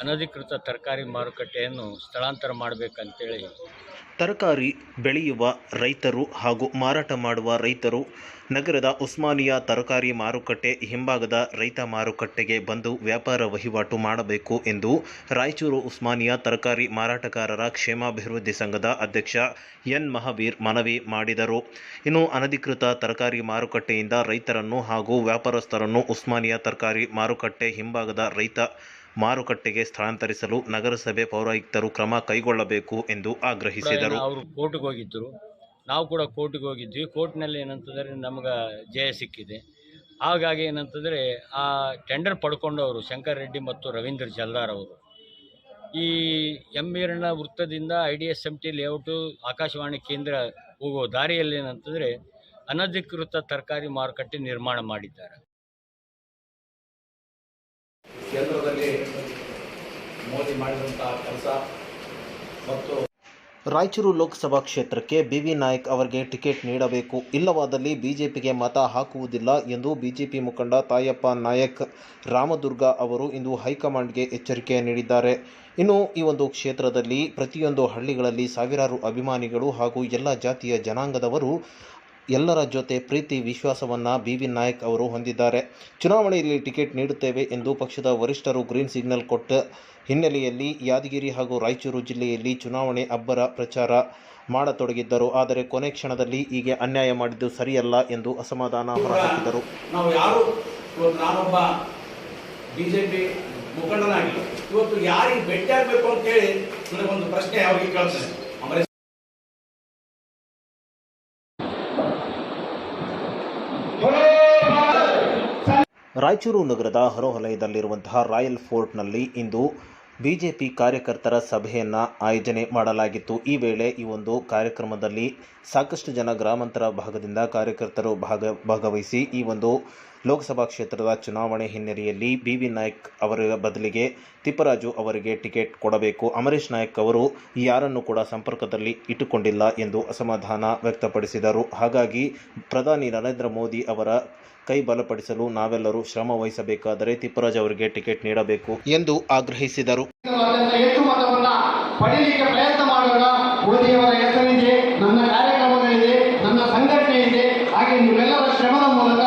ಅನಧಿಕೃತ ತರಕಾರಿ ಮಾರುಕಟ್ಟೆಯನ್ನು ಸ್ಥಳಾಂತರ ಮಾಡಬೇಕಂತೇಳಿ ತರಕಾರಿ ಬೆಳೆಯುವ ರೈತರು ಹಾಗೂ ಮಾರಾಟ ಮಾಡುವ ರೈತರು ನಗರದ ಉಸ್ಮಾನಿಯಾ ತರಕಾರಿ ಮಾರುಕಟ್ಟೆ ಹಿಂಭಾಗದ ರೈತ ಮಾರುಕಟ್ಟೆಗೆ ಬಂದು ವ್ಯಾಪಾರ ವಹಿವಾಟು ಮಾಡಬೇಕು ಎಂದು ರಾಯಚೂರು ಉಸ್ಮಾನಿಯಾ ತರಕಾರಿ ಮಾರಾಟಗಾರರ ಕ್ಷೇಮಾಭಿವೃದ್ಧಿ ಸಂಘದ ಅಧ್ಯಕ್ಷ ಎನ್ ಮಹಾವೀರ್ ಮನವಿ ಮಾಡಿದರು. ಇನ್ನು ಅನಧಿಕೃತ ತರಕಾರಿ ಮಾರುಕಟ್ಟೆಯಿಂದ ರೈತರನ್ನು ಹಾಗೂ ವ್ಯಾಪಾರಸ್ಥರನ್ನು ಉಸ್ಮಾನಿಯಾ ತರಕಾರಿ ಮಾರುಕಟ್ಟೆ ಹಿಂಭಾಗದ ರೈತ ಮಾರುಕಟ್ಟೆಗೆ ಸ್ಥಳಾಂತರಿಸಲು ನಗರಸಭೆ ಪೌರಾಯುಕ್ತರು ಕ್ರಮ ಕೈಗೊಳ್ಳಬೇಕು ಎಂದು ಆಗ್ರಹಿಸಿದರು. ಅವರು ಕೋರ್ಟ್ಗೆ ಹೋಗಿದ್ದರು ನಾವು ಕೂಡ ಕೋರ್ಟ್ಗೆ ಹೋಗಿದ್ವಿ. ಕೋರ್ಟ್ನಲ್ಲಿ ಏನಂತಂದರೆ ನಮ್ಗೆ ಜಯ ಸಿಕ್ಕಿದೆ. ಹಾಗಾಗಿ ಏನಂತಂದರೆ, ಆ ಟೆಂಡರ್ ಪಡ್ಕೊಂಡವರು ಶಂಕರ್ ರೆಡ್ಡಿ ಮತ್ತು ರವೀಂದ್ರ ಜಲ್ದಾರ್ ಅವರು. ಈ ಎಮ್ಮೀರನ ವೃತ್ತದಿಂದ I D S M T layout Akashvani ಕೇಂದ್ರ ಹೋಗೋ ದಾರಿಯಲ್ಲಿ ಏನಂತಂದರೆ, ಅನಧಿಕೃತ ತರಕಾರಿ ಮಾರುಕಟ್ಟೆ ನಿರ್ಮಾಣ ಮಾಡಿದ್ದಾರೆ. ಕೇಂದ್ರದಲ್ಲಿ ಮೋದಿ ಮಾಡಿದಂತಹ ಕೆಲಸ ಮತ್ತು ರಾಯಚೂರು ಲೋಕಸಭಾ ಕ್ಷೇತ್ರಕ್ಕೆ ಬಿವಿ ನಾಯಕ್ ಅವರಿಗೆ ಟಿಕೆಟ್ ನೀಡಬೇಕು. ಇಲ್ಲವಾದಲ್ಲಿ ಬಿಜೆಪಿಗೆ ಮತ ಹಾಕುವುದಿಲ್ಲ ಎಂದು ಬಿಜೆಪಿ ಮುಖಂಡ ತಾಯಪ್ಪ ನಾಯಕ್ ರಾಮದುರ್ಗ ಅವರು ಇಂದು ಹೈಕಮಾಂಡ್ಗೆ ಎಚ್ಚರಿಕೆ ನೀಡಿದ್ದಾರೆ. ಇನ್ನು ಈ ಒಂದು ಕ್ಷೇತ್ರದಲ್ಲಿ ಪ್ರತಿಯೊಂದು ಹಳ್ಳಿಗಳಲ್ಲಿ ಸಾವಿರಾರು ಅಭಿಮಾನಿಗಳು ಹಾಗೂ ಎಲ್ಲ ಜಾತಿಯ ಜನಾಂಗದವರು ಎಲ್ಲರ ಜೊತೆ ಪ್ರೀತಿ, ವಿಶ್ವಾಸವನ್ನು ಬಿ ವಿ ನಾಯಕ್ ಅವರು ಹೊಂದಿದ್ದಾರೆ. ಚುನಾವಣೆಯಲ್ಲಿ ಟಿಕೆಟ್ ನೀಡುತ್ತೇವೆ ಎಂದು ಪಕ್ಷದ ವರಿಷ್ಠರು ಗ್ರೀನ್ ಸಿಗ್ನಲ್ ಕೊಟ್ಟ ಹಿನ್ನೆಲೆಯಲ್ಲಿ ಯಾದಗಿರಿ ಹಾಗೂ ರಾಯಚೂರು ಜಿಲ್ಲೆಯಲ್ಲಿ ಚುನಾವಣೆ ಅಬ್ಬರ ಪ್ರಚಾರ ಮಾಡತೊಡಗಿದ್ದರು. ಆದರೆ ಕೊನೆ ಕ್ಷಣದಲ್ಲಿ ಹೀಗೆ ಅನ್ಯಾಯ ಮಾಡಿದ್ದು ಸರಿಯಲ್ಲ ಎಂದು ಅಸಮಾಧಾನ ಹೊರಹಾಕಿದರು. ನಾವು ಯಾರು? ನಾನೊಬ್ಬ ಬಿಜೆಪಿ ಮುಖಂಡನಾಗಿ ಇವತ್ತು ಯಾರಿಗೆ ಅಂತೇಳಿ ನನಗೊಂದು ಪ್ರಶ್ನೆ ಅವರಿಗೆ ಅಮರೇಶ್ ರಾಯಚೂರು ನಗರದ ಹೊರವಲಯದಲ್ಲಿರುವಂತಹ ರಾಯಲ್ ಫೋರ್ಟ್ನಲ್ಲಿ ಇಂದು ಬಿಜೆಪಿ ಕಾರ್ಯಕರ್ತರ ಸಭೆಯನ್ನು ಆಯೋಜನೆ ಮಾಡಲಾಗಿತ್ತು. ಈ ವೇಳೆ ಈ ಒಂದು ಕಾರ್ಯಕ್ರಮದಲ್ಲಿ ಸಾಕಷ್ಟು ಜನ ಗ್ರಾಮಾಂತರ ಭಾಗದಿಂದ ಕಾರ್ಯಕರ್ತರು ಭಾಗ ಭಾಗವಹಿಸಿ ಈ ಒಂದು ಲೋಕಸಭಾ ಕ್ಷೇತ್ರದ ಚುನಾವಣೆ ಹಿನ್ನೆಲೆಯಲ್ಲಿ ಬಿ ವಿ ನಾಯಕ್ ಅವರ ಬದಲಿಗೆ ತಿಪ್ಪರಾಜು ಅವರಿಗೆ ಟಿಕೆಟ್ ಕೊಡಬೇಕು. ಅಮರೀಶ್ ನಾಯಕ್ ಅವರು ಯಾರನ್ನು ಕೂಡ ಸಂಪರ್ಕದಲ್ಲಿ ಇಟ್ಟುಕೊಂಡಿಲ್ಲ ಎಂದು ಅಸಮಾಧಾನ ವ್ಯಕ್ತಪಡಿಸಿದರು. ಹಾಗಾಗಿ ಪ್ರಧಾನಿ ನರೇಂದ್ರ ಮೋದಿ ಅವರ ಕೈ ಬಲಪಡಿಸಲು ನಾವೆಲ್ಲರೂ ಶ್ರಮ ವಹಿಸಬೇಕಾದರೆ ತಿಪ್ಪರಾಜ್ ಅವರಿಗೆ ಟಿಕೆಟ್ ನೀಡಬೇಕು ಎಂದು ಆಗ್ರಹಿಸಿದರು. ನನ್ನ ಕಾರ್ಯಕ್ರಮಗಳಿದೆ, ನನ್ನ ಸಂಘಟನೆ ಇದೆ. ಹಾಗೆ ನೀವೆಲ್ಲರ ಶ್ರಮದ ಮೂಲಕ